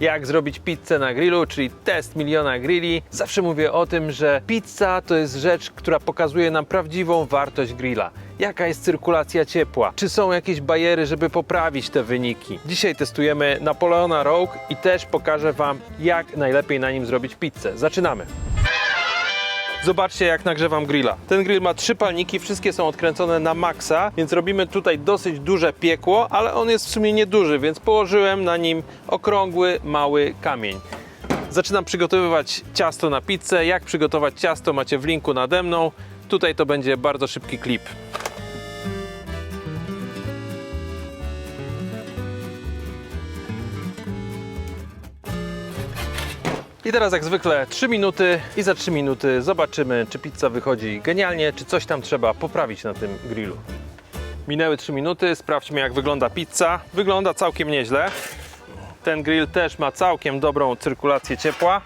jak zrobić pizzę na grillu, czyli test miliona grilli. Zawsze mówię o tym, że pizza to jest rzecz, która pokazuje nam prawdziwą wartość grilla. Jaka jest cyrkulacja ciepła? Czy są jakieś bariery, żeby poprawić te wyniki? Dzisiaj testujemy Napoleona Rogue i też pokażę Wam, jak najlepiej na nim zrobić pizzę. Zaczynamy! Zobaczcie jak nagrzewam grilla. Ten grill ma trzy palniki, wszystkie są odkręcone na maksa, więc robimy tutaj dosyć duże piekło, ale on jest w sumie nieduży, więc położyłem na nim okrągły, mały kamień. Zaczynam przygotowywać ciasto na pizzę. Jak przygotować ciasto macie w linku nade mną. Tutaj to będzie bardzo szybki klip. I teraz jak zwykle 3 minuty i za 3 minuty zobaczymy, czy pizza wychodzi genialnie, czy coś tam trzeba poprawić na tym grillu. Minęły 3 minuty, sprawdźmy jak wygląda pizza. Wygląda całkiem nieźle. Ten grill też ma całkiem dobrą cyrkulację ciepła,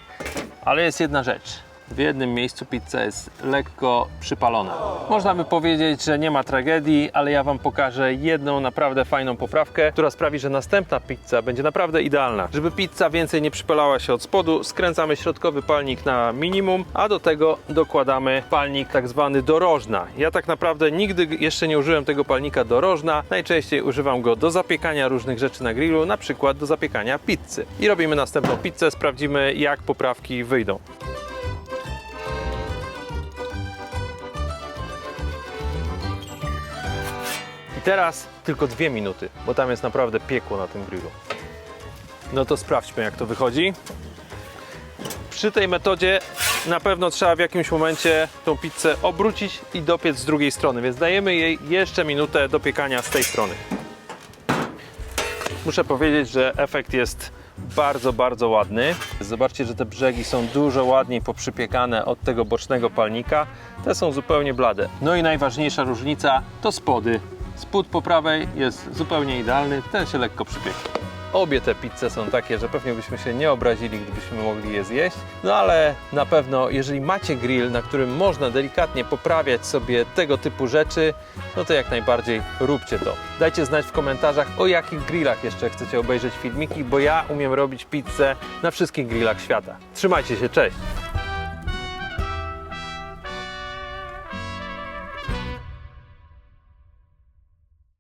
ale jest jedna rzecz. W jednym miejscu pizza jest lekko przypalona. Można by powiedzieć, że nie ma tragedii, ale ja Wam pokażę jedną naprawdę fajną poprawkę, która sprawi, że następna pizza będzie naprawdę idealna. Żeby pizza więcej nie przypalała się od spodu, skręcamy środkowy palnik na minimum, a do tego dokładamy palnik tak zwany dorożna. Ja tak naprawdę nigdy jeszcze nie użyłem tego palnika dorożna. Najczęściej używam go do zapiekania różnych rzeczy na grillu, na przykład do zapiekania pizzy. I robimy następną pizzę, sprawdzimy jak poprawki wyjdą. I teraz tylko dwie minuty, bo tam jest naprawdę piekło na tym grillu. No to sprawdźmy, jak to wychodzi. Przy tej metodzie na pewno trzeba w jakimś momencie tą pizzę obrócić i dopiec z drugiej strony, więc dajemy jej jeszcze minutę do piekania z tej strony. Muszę powiedzieć, że efekt jest bardzo, bardzo ładny. Zobaczcie, że te brzegi są dużo ładniej poprzypiekane od tego bocznego palnika. Te są zupełnie blade. No i najważniejsza różnica to spody. Spód po prawej jest zupełnie idealny, ten się lekko przypiekł. Obie te pizze są takie, że pewnie byśmy się nie obrazili, gdybyśmy mogli je zjeść. No ale na pewno, jeżeli macie grill, na którym można delikatnie poprawiać sobie tego typu rzeczy, no to jak najbardziej róbcie to. Dajcie znać w komentarzach, o jakich grillach jeszcze chcecie obejrzeć filmiki, bo ja umiem robić pizzę na wszystkich grillach świata. Trzymajcie się, cześć!